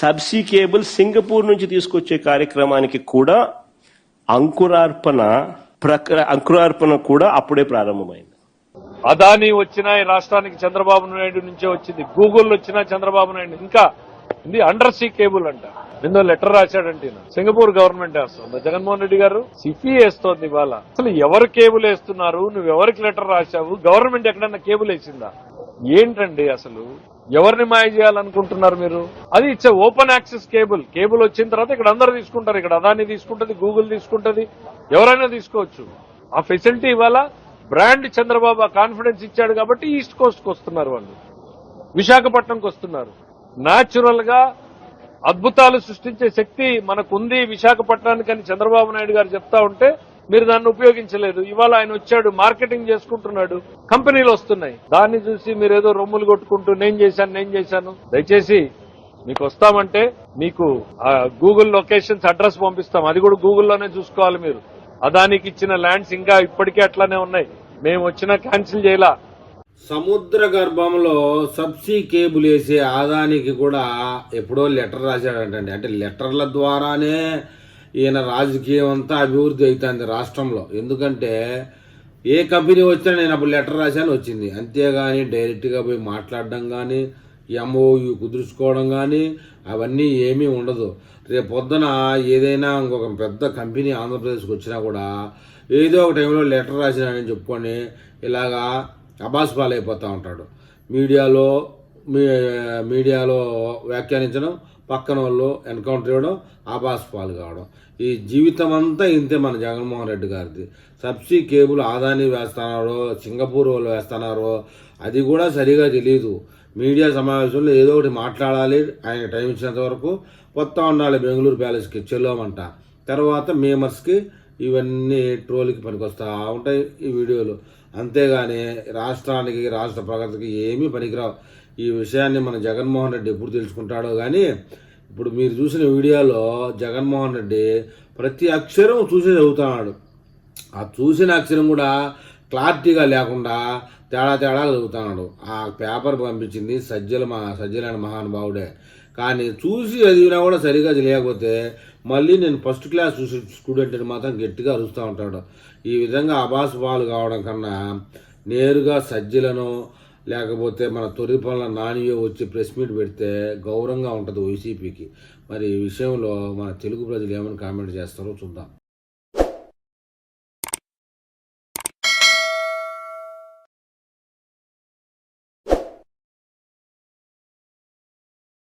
Subsea cable Singapore నుంచి తీసుకొచ్చే కార్యక్రమానికి కూడా అంకురార్పణ ప్రక్ర అంకురార్పణ కూడా అప్పుడే ప్రారంభమైంది. అదానీ వచ్చినా ఈ రాష్ట్రానికి చంద్రబాబు నాయుడు నుంచే వచ్చింది. గూగుల్ వచ్చినా చంద్రబాబు నాయుడు. ఇంకా ఇది అండర్ సీ కేబుల్ అంట. నిన్న లెటర్ రాశాడంటే సింగపూర్ గవర్నమెంట్ వేస్తుంది. జగన్మోహన్ రెడ్డి గారు సిఫీ వేస్తోంది ఇవాళ. అసలు ఎవరు కేబుల్ వేస్తున్నారు? నువ్వు ఎవరికి లెటర్ రాశావు? గవర్నమెంట్ ఎక్కడన్నా కేబుల్ వేసిందా? ఏంటండి అసలు? ఎవరిని మాయ చేయాలనుకుంటున్నారు మీరు? అది it's open access cable cable వచ్చిన తర్వాత ఇక్కడ అందరూ తీసుకుంటారు. ఇక్కడ అదాని తీసుకుంటది గూగుల్ తీసుకుంటది. ఎవరైనా తీసుకోవచ్చు. ఆ ఫెసిలిటీ ఇవాళ బ్రాండ్ చంద్రబాబు ఆ కాన్ఫిడెన్స్ ఇచ్చాడు కాబట్టి ఈస్ట్ కోస్ట్కు వస్తున్నారు వాళ్ళు. విశాఖపట్నంకి వస్తున్నారు. న్యాచురల్గా అద్భుతాలు సృష్టించే శక్తి మనకుంది విశాఖపట్నానికి అని చంద్రబాబు నాయుడు గారు చెప్తా ఉంటే మీరు దాన్ని ఉపయోగించలేదు. ఇవాళ ఆయన వచ్చాడు మార్కెటింగ్ చేసుకుంటున్నాడు కంపెనీలు వస్తున్నాయి. దాన్ని చూసి మీరు ఏదో రొమ్ములు కొట్టుకుంటూ నేను చేశాను నేను చేశాను. దయచేసి మీకు వస్తామంటే మీకు గూగుల్ లొకేషన్స్ అడ్రస్ పంపిస్తాం. అది కూడా గూగుల్లోనే చూసుకోవాలి మీరు. అదానికి ఇచ్చిన ల్యాండ్స్ ఇంకా ఇప్పటికే అట్లానే ఉన్నాయి. మేము వచ్చినా క్యాన్సిల్ చేయలా. సముద్ర గర్భంలో సబ్సీ కేబుల్ వేసే ఆదానికి కూడా ఎప్పుడో లెటర్ రాశాడంటండి. అంటే లెటర్ల ద్వారానే ఈయన రాజకీయం అంతా అభివృద్ధి అవుతుంది రాష్ట్రంలో. ఎందుకంటే ఏ కంపెనీ వచ్చినా నేను అప్పుడు లెటర్ రాశాను వచ్చింది. అంతేగాని డైరెక్ట్గా పోయి మాట్లాడడం కానీ ఎంఓయూ కుదుర్చుకోవడం కానీ అవన్నీ ఏమీ ఉండదు. రేపు పొద్దున ఏదైనా ఇంకొక పెద్ద కంపెనీ ఆంధ్రప్రదేశ్కి వచ్చినా కూడా ఏదో ఒక టైంలో లెటర్ రాసినాడని చెప్పుకొని ఇలాగా అబాస్ పాలైపోతూ ఉంటాడు. మీడియాలో మీ మీడియాలో వ్యాఖ్యానించడం పక్కన వాళ్ళు ఎన్కౌంటర్ ఇవ్వడం ఆభాస్ పాలు కావడం. ఈ జీవితం అంతా ఇంతే మన జగన్మోహన్ రెడ్డి గారిది. సబ్సీ కేబుల్ ఆదాని వేస్తున్నారో సింగపూర్ వాళ్ళు వేస్తున్నారో అది కూడా సరిగా తెలియదు మీడియా సమావేశంలో ఏదో ఒకటి మాట్లాడాలి ఆయన టైం ఇచ్చినంత వరకు కొత్త ఉండాలి బెంగళూరు ప్యాలెస్కి చెల్లోమంట. తర్వాత మేమర్స్కి ఇవన్నీ ట్రోల్కి పనికొస్తా ఉంటాయి ఈ వీడియోలు. అంతేగాని రాష్ట్రానికి రాష్ట్ర ప్రగతికి ఏమీ పనికిరావు. ఈ విషయాన్ని మన జగన్మోహన్ రెడ్డి ఎప్పుడు తెలుసుకుంటాడో కానీ ఇప్పుడు మీరు చూసిన వీడియోలో జగన్మోహన్ రెడ్డి ప్రతి అక్షరం చూసి చదువుతున్నాడు. ఆ చూసిన అక్షరం కూడా క్లారిటీగా లేకుండా తేడా తేడా చదువుతున్నాడు. ఆ పేపర్ పంపించింది సజ్జల మా సజ్జలైన మహానుభావుడే. కానీ చూసి చదివినా కూడా సరిగా తెలియకపోతే మళ్ళీ నేను ఫస్ట్ క్లాస్ చూసి స్టూడెంట్ని మాత్రం గట్టిగా అరుస్తూ ఉంటాడు. ఈ విధంగా అబాస్ పాలు కావడం కన్నా నేరుగా సజ్జలను లేకపోతే మన తొలి పనుల నానియో వచ్చి ప్రెస్ మీట్ పెడితే గౌరవంగా ఉంటుంది వైసీపీకి మరి ఈ విషయంలో మన తెలుగు ప్రజలు ఏమని కామెంట్ చేస్తారో చూద్దాం.